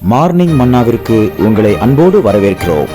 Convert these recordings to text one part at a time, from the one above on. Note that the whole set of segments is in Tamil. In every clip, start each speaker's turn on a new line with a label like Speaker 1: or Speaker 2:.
Speaker 1: மார்னிங் மன்னாவிற்கு உங்களை அன்போடு வரவேற்கிறோம்.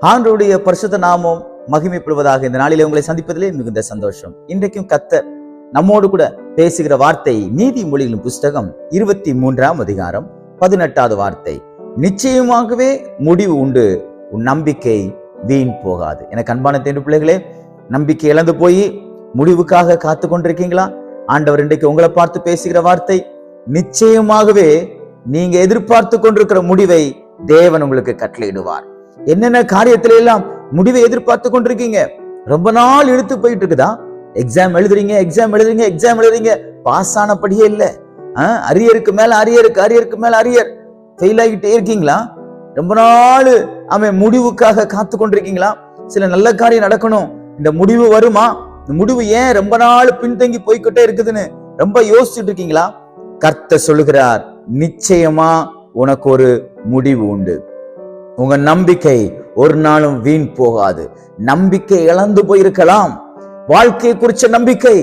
Speaker 2: ஆண்டவருடைய பரிசுத்த நாமம் மகிமைப்படுவதாக இந்த நாளிலே உங்களை சந்திப்பதிலே மிகுந்த சந்தோஷம். இன்றைக்கும் கத்தர் நம்மோடு கூட பேசுகிற வார்த்தை நீதிமொழிகளின் புஸ்தகம் இருபத்தி மூன்றாம் அதிகாரம் பதினெட்டாவது வார்த்தை. நிச்சயமாகவே முடிவு உண்டு. உன் நம்பிக்கை வீண் போகாது. எனக்கு அன்பான தேண்டு பிள்ளைகளே நம்பிக்கை இழந்து போய் முடிவுக்காக காத்து கொண்டிருக்கீங்களா ஆண்டவர் இன்றைக்கு உங்களை பார்த்து பேசுகிற வார்த்தை நிச்சயமாகவே நீங்க எதிர்பார்த்து கொண்டிருக்கிற முடிவை தேவன் உங்களுக்கு கட்டளையிடுவார். என்னென்ன காரியத்தில எல்லாம் முடிவை எதிர்பார்த்து கொண்டிருக்கீங்க? ரொம்ப நாள் இழுத்து போயிட்டு இருக்குதா எக்ஸாம் எழுதுறீங்க எக்ஸாம் எழுதுறீங்க எக்ஸாம் எழுதுறீங்க. பாஸ் ஆனபடியே இல்லை. அரியருக்கு மேல அரியருக்கு அரியருக்கு மேல அரியர். ஃபெயில் ஆகிட்டே இருக்கீங்களா? ரொம்ப நாள் அவன் முடிவுக்காக காத்து கொண்டிருக்கீங்களா? சில நல்ல காரியம் நடக்கணும். இந்த முடிவு வருமா? இந்த முடிவு ஏன் ரொம்ப நாள் பின்தங்கி போய்கிட்டே இருக்குதுன்னு ரொம்ப யோசிச்சுட்டு இருக்கீங்களா? கர்த்த சொல்லுகிறார் நிச்சயமா உனக்கு ஒரு முடிவு உண்டு. உங்க நம்பிக்கை ஒரு நாளும் வீண் போகாது. நம்பிக்கை இழந்து போயிருக்கலாம். வாழ்க்கையை குறிச்ச நம்பிக்கை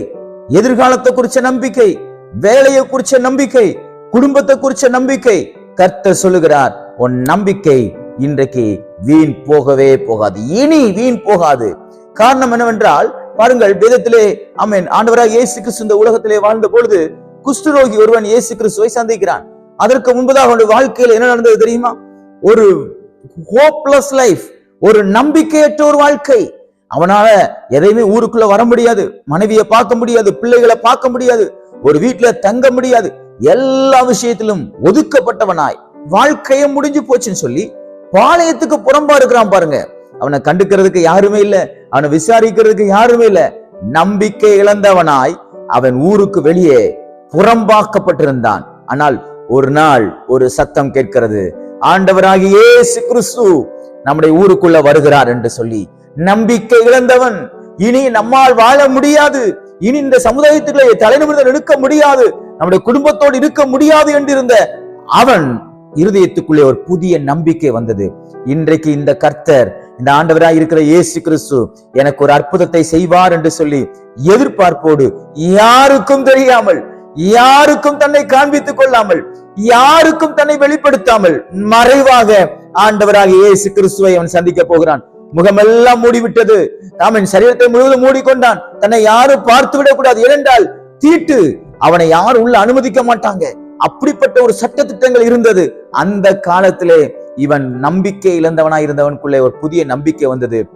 Speaker 2: எதிர்காலத்தை குறிச்ச நம்பிக்கை வேலையை குறிச்ச நம்பிக்கை குடும்பத்தை குறிச்ச நம்பிக்கை. கர்த்தர் சொல்லுகிறார் உன் நம்பிக்கை இன்றைக்கு வீண் போகவே போகாது. இனி வீண் போகாது. காரணம் என்னவென்றால் பாருங்கள் வேதத்திலே ஆமீன் ஆண்டவராக இயேசு கிறிஸ்து இந்த உலகத்திலே வாழ்ந்த பொழுது குஷ்டரோகி ஒருவன் இயேசு கிறிஸ்துவை சந்திக்கிறான். அதற்கு முன்பதாக அவனுடைய வாழ்க்கையில் என்ன நடந்தது தெரியுமா? ஒரு ஹோப்லெஸ் லைஃப் ஒரு நம்பிக்கையற்ற ஒரு வாழ்க்கை. அவனால எதையுமே ஊருக்குள்ள வர முடியாது மனைவியை பார்க்க முடியாது பிள்ளைகளை பார்க்க முடியாது ஒரு வீட்டுல தங்க முடியாது. எல்லா விஷயத்திலும் ஒதுக்கப்பட்டவனாய். வாழ்க்கையே முடிஞ்சு போச்சுன்னு சொல்லி பாளையத்துக்கு புறம்பா இருக்கிறான் பாருங்க. அவனை கண்டுக்கிறதுக்கு யாருமே இல்ல அவனை விசாரிக்கிறதுக்கு யாருமே இல்ல. நம்பிக்கை இழந்தவனாய் அவன் ஊருக்கு வெளியே புறம்பாக்கப்பட்டிருந்தான். ஆனால் ஒரு நாள் ஒரு சத்தம் கேட்கிறது. ஆண்டவராகிய ஏசு கிறிஸ்து நம்முடைய ஊருக்குள்ள வருகிறார் என்று சொல்லி நம்பிக்கை இழந்தவன் இனி நம்மால் வாழ முடியாது. இனி இந்த சமுதாயத்துக்குள்ளே தலைநிமிர்ந்து நிற்க முடியாது. நம்முடைய குடும்பத்தோடு இருக்க முடியாது என்றிருந்த அவன் இருதயத்துக்குள்ளே ஒரு புதிய நம்பிக்கை வந்தது. இன்றைக்கு இந்த கர்த்தர் இந்த ஆண்டவராய் இருக்கிற இயேசு கிறிஸ்து எனக்கு ஒரு அற்புதத்தை செய்வார் என்று சொல்லி எதிர்பார்ப்போடு யாருக்கும் தெரியாமல் யாருக்கும் தன்னை காண்பித்துக் கொள்ளாமல் யாருக்கும் தன்னை வெளிப்படுத்தாமல் மறைவாக ஆண்டவராக இயேசு கிறிஸ்துவை அவன் சந்திக்க போகிறான். முகமெல்லாம் மூடிவிட்டது. தாமின் சரீரத்தை முழுவதும் மூடிக்கொண்டான். தன்னை யாரும் பார்த்து விடக்கூடாது. ஏனென்றால் தீட்டு அவனை யாரும் உள்ள அனுமதிக்க மாட்டாங்க. அப்படிப்பட்ட ஒரு சட்ட திட்டங்கள் இருந்தது. அந்த காலத்திலே இவன் நம்பிக்கை இழந்தவனா இருந்தவனுக்குள்ளே ஒரு புதிய நம்பிக்கை வந்தது.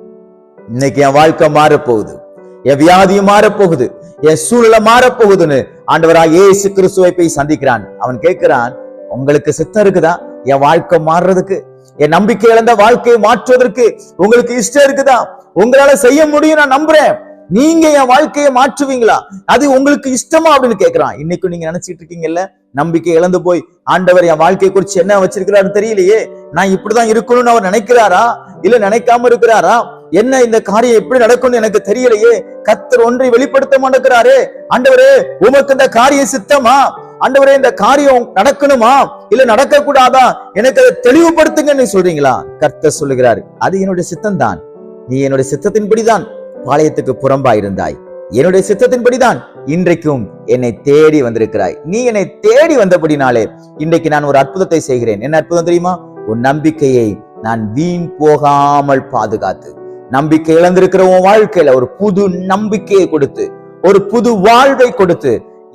Speaker 2: இன்னைக்கு என் வாழ்க்கை மாறப்போகுது. என் வியாதியும் மாறப்போகுது. என் சூழ்நிலை மாறப்போகுதுன்னு ஆண்டவராக ஏசு கிறிஸ்துவை போய் சந்திக்கிறான். அவன் கேட்கிறான் உங்களுக்கு சித்தம் இருக்குதா? என் வாழ்க்கை மாறுறதுக்கு என் நம்பிக்கை இழந்த வாழ்க்கையை மாற்றுவதற்கு உங்களுக்கு இஷ்டம் இருக்குதா? உங்களால செய்ய முடியும் நான் நம்புறேன். நீங்க என் வாழ்க்கையை மாற்றுவீங்களா? அது உங்களுக்கு இஷ்டமா? அப்படின்னு கேட்கிறான். இன்னைக்கு நீங்க நினைச்சிட்டு இருக்கீங்கல்ல நம்பிக்கை இழந்து போய் ஆண்டவர் என் வாழ்க்கையை குறிச்சு என்ன வச்சிருக்கிறாரு தெரியலையே. நான் இப்படிதான் இருக்கணும்னு அவர் நினைக்கிறாரா? இல்ல நினைக்காம இருக்கிறாரா? என்ன இந்த காரியம் எப்படி நடக்கும்னு எனக்கு தெரியலையே? கத்தர் ஒன்றை வெளிப்படுத்த மாட்டேங்கிறாரே. ஆண்டவரே உமக்கு இந்த காரியம் சித்தமா? ஆண்டவரே இந்த காரியம் நடக்கணுமா? இல்ல நடக்க கூடாதா எனக்கு அதை தெளிவுபடுத்துங்கன்னு சொல்றீங்களா? கர்த்தர் சொல்லுகிறார் அது என்னுடைய சித்தம் தான் நீ என்னுடைய சித்தத்தின்படிதான் பாளையத்துக்கு புறம்பா இருந்தாய் என்னுடைய சித்தத்தின்படிதான் இன்றைக்கும் என்னை தேடி வந்திருக்கிறாய். நீ என்னை தேடி வந்தபடினாலே இன்றைக்கு நான் ஒரு அற்புதத்தை செய்கிறேன். என்ன அற்புதம் தெரியுமா? உன் நம்பிக்கையை நான் வீண் போகாமல் பாதுகாத்து. நம்பிக்கை இழந்திருக்கிற உன் வாழ்க்கையில ஒரு புது நம்பிக்கையை கொடுத்து ஒரு புது வாழ்வை கொடுத்து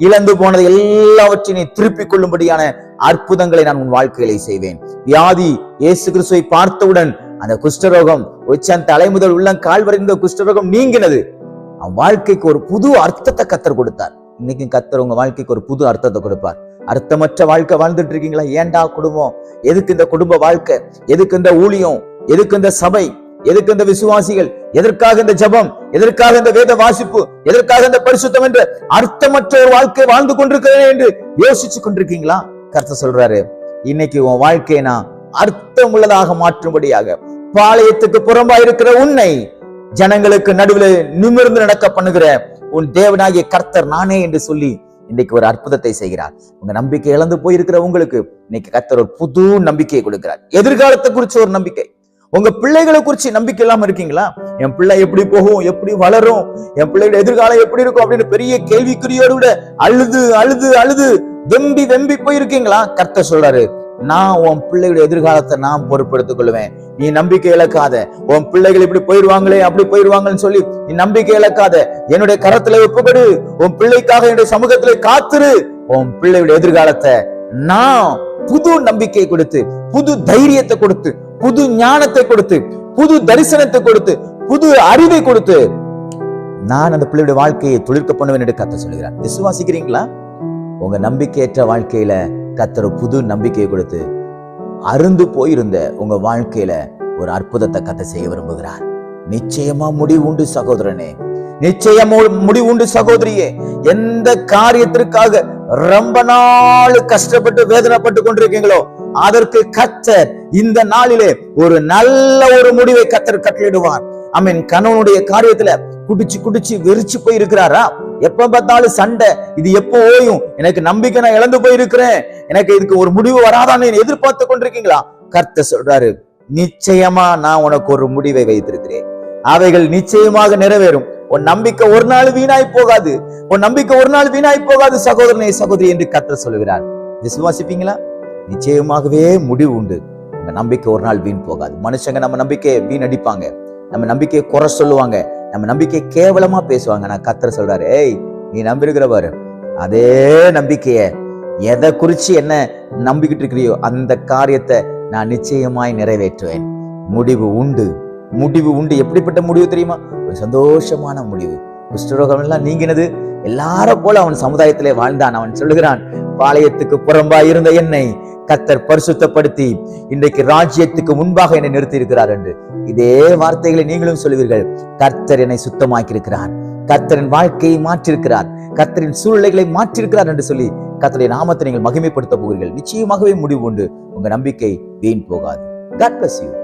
Speaker 2: இழந்து போனதை எல்லாவற்றையும் நீ திருப்பிக் கொள்ளும்படியான அற்புதங்களை நான் உன் வாழ்க்கையிலே செய்வேன். வியாதி இயேசு கிறிஸ்துவை பார்த்தவுடன் அந்த குஷ்டரோகம் உச்சன் தலை முதல் உள்ளம் கால் வரை இருந்த குஷ்டரோகம் நீங்கினது. அவன் வாழ்க்கைக்கு ஒரு புது அர்த்தத்தை கத்தர் கொடுத்தார். இன்னைக்கு கத்தர் உங்க வாழ்க்கைக்கு ஒரு புது அர்த்தத்தை கொடுப்பார். அர்த்தமற்ற வாழ்க்கை வாழ்ந்துட்டு இருக்கீங்களா? ஏன்டா குடும்பம் எதுக்கு இந்த குடும்ப வாழ்க்கை? எதுக்கு இந்த ஊழியம்? எதுக்கு இந்த சபை? எதுக்கு இந்த விசுவாசிகள்? எதற்காக இந்த ஜெபம்? எதற்காக இந்த வேத வாசிப்பு? எதற்காக இந்த பரிசுத்தம் என்று அர்த்தமற்ற ஒரு வாழ்க்கை வாழ்ந்து கொண்டிருக்கிறேன் என்று யோசிச்சு கொண்டிருக்கீங்களா? கர்த்தர் சொல்றாரு இன்னைக்கு உன் வாழ்க்கையை நான் அர்த்தம் உள்ளதாக மாற்றும்படியாக பாளையத்துக்கு புறம்பா இருக்கிற உன்னை ஜனங்களுக்கு நடுவில் நிமிர்ந்து நடக்க பண்ணுகிற உன் தேவனாகிய கர்த்தர் நானே என்று சொல்லி இன்னைக்கு ஒரு அற்புதத்தை செய்கிறார். உங்க நம்பிக்கை இழந்து போயிருக்கிற உங்களுக்கு இன்னைக்கு கர்த்தர் ஒரு புது நம்பிக்கையை கொடுக்கிறார். எதிர்காலத்தை குறிச்ச ஒரு நம்பிக்கை. உங்க பிள்ளைகளை குறிச்சு நம்பிக்கை இல்லாம இருக்கீங்களா? என் பிள்ளை எப்படி போகும்? எப்படி வளரும்? என் பிள்ளையோட எதிர்காலம் எப்படி இருக்கும்? அப்படின்னு பெரிய கேள்விக்குறியோடு விட அழுது அழுது அழுது வெம்பி வெம்பி போயிருக்கீங்களா? கர்த்த சொல்றாரு நான் உன் பிள்ளைகளுடைய எதிர்காலத்தை நான் பொறுப்பெடுத்துக் கொள்வேன். நீ நம்பிக்கை இழக்காத. உன் பிள்ளைகள் இப்படி போயிருவாங்களே அப்படி போயிருவாங்கன்னு சொல்லி நீ நம்பிக்கை இழக்காத. என்னுடைய கரத்துல ஒப்புக்கொடு. உன் பிள்ளைக்காக என்னுடைய சமூகத்துல காத்துரு. உன் பிள்ளையோட எதிர்காலத்தை நான் புது நம்பிக்கை கொடுத்து புது தைரியத்தை கொடுத்து புது ஞானத்தை கொடுத்து புது தரிசனத்தை கொடுத்து புது அறிவை கொடுத்து நான் அந்த பிள்ளையுடைய வாழ்க்கையை துளிர்க்க பண்ணுவேன் என்று கத்த சொல்கிறார் விசுவாசிக்கிறீங்களா? உங்க நம்பிக்கையற்ற வாழ்க்கையில கத்தர் புது நம்பிக்கையை கொடுத்து அருந்து போயிருந்த உங்க வாழ்க்கையில ஒரு அற்புதத்தை கத்த செய்ய விரும்புகிறார். நிச்சயமா முடிவு உண்டு சகோதரனே. நிச்சயமா முடிவு உண்டு சகோதரியே. எந்த காரியத்திற்காக ரொம்ப நாள் கஷ்டப்பட்டு வேதனைப்பட்டு கொண்டிருக்கீங்களோ அதற்கு கத்தர் இந்த நாளிலே ஒரு நல்ல ஒரு முடிவை கத்தர் கட்டளிடுவார் அமீன் கணவனுடைய காரியத்துல குடிச்சு குடிச்சு வெறிச்சு போயிருக்கிறாரா? எப்ப பார்த்தாலும் சண்டை. இது எப்போ ஓயும்? எனக்கு நம்பிக்கை நான் இழந்து போயிருக்கிறேன். எனக்கு இதுக்கு ஒரு முடிவு வராதான்னு எதிர்பார்த்து கொண்டிருக்கீங்களா? கர்த்த சொல்றாரு நிச்சயமா நான் உனக்கு ஒரு முடிவை வைத்திருக்கிறேன். அவைகள் நிச்சயமாக நிறைவேறும். உன் நம்பிக்கை ஒரு நாள் வீணாய் போகாது. உன் நம்பிக்கை ஒரு நாள் வீணாய் போகாது சகோதரனே சகோதரி என்று கர்த்தர் சொல்லுகிறார். விசுவாசிப்பீங்களா? நிச்சயமாகவே முடிவு உண்டு. உங்க நம்பிக்கை ஒரு நாள் வீண் போகாது. மனுஷங்க நம்ம நம்பிக்கையை வீண் அடிப்பாங்க நம்ம நம்பிக்கையை குறை சொல்லுவாங்க. நம்ம நம்பிக்கையை கேவலமா பேசுவாங்க. நான் கத்திர சொல்றாரு ஏய் நீ நம்பியிருக்கிற பாரு. அதே நம்பிக்கைய எதை குறிச்சு என்ன நம்பிக்கிட்டு இருக்கிறியோ அந்த காரியத்தை நான் நிச்சயமாய் நிறைவேற்றுவேன். முடிவு உண்டு. முடிவு உண்டு. எப்படிப்பட்ட முடிவு தெரியுமா? ஒரு சந்தோஷமான முடிவு. குஷ்டரோகம் எல்லாம் நீங்கினது. எல்லார போல அவன் சமுதாயத்திலே வாழ்ந்தான். அவன் சொல்லுகிறான் பாளையத்துக்கு புறம்பா இருந்த என்னை கத்தர் பரிசுத்தப்படுத்தி இன்றைக்கு ராஜ்யத்துக்கு முன்பாக என்னை நிறுத்தி இருக்கிறார் என்று. இதே வார்த்தைகளை நீங்களும் சொல்லுவீர்கள். கர்த்தர் என்னை சுத்தமாக்கி இருக்கிறார் கர்த்தரின் வாழ்க்கையை மாற்றிருக்கிறார் கர்த்தரின் சூழ்நிலைகளை மாற்றிருக்கிறார் என்று சொல்லி கர்த்தருடைய நாமத்தை நீங்கள் மகிமைப்படுத்த போகிறீர்கள். நிச்சயமாகவே முடிவு உண்டு. உங்க நம்பிக்கை வீண் போகாது. God bless you.